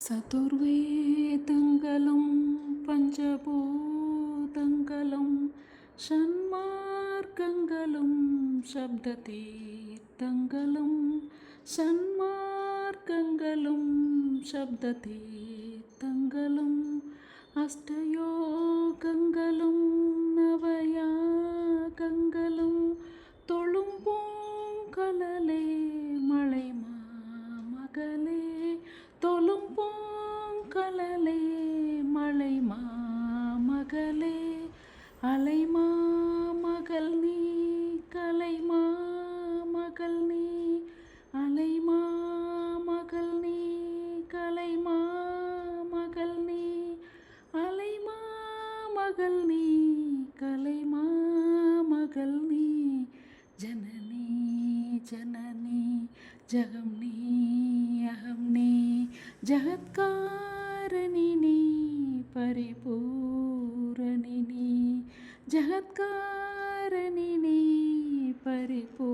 ചതുർവേദങ്ങളും പഞ്ചഭൂതങ്ങളും ഷൺമാർഗങ്ങളും ശബ്ദതീർത്ഥങ്ങളും ഷൺമാർഗങ്ങളും ശബ്ദതീർത്ഥങ്ങളും അഷ്ടയോഗങ്ങളും നവയാഗങ്ങളും തൊളും പൂങ്കലലേ மகளே அலைமா மகள் நீ கலைமா மகள் நீ அலைமா மகள் நீ கலைமா மகள் நீ அலைமா மகள் நீ கலைமா மகள் நீ ஜனனி ஜனனி ஜகம் நீ அகம் நீ ஜகத்காரணி நீ பரிபூ जगत्कारणिने परिपू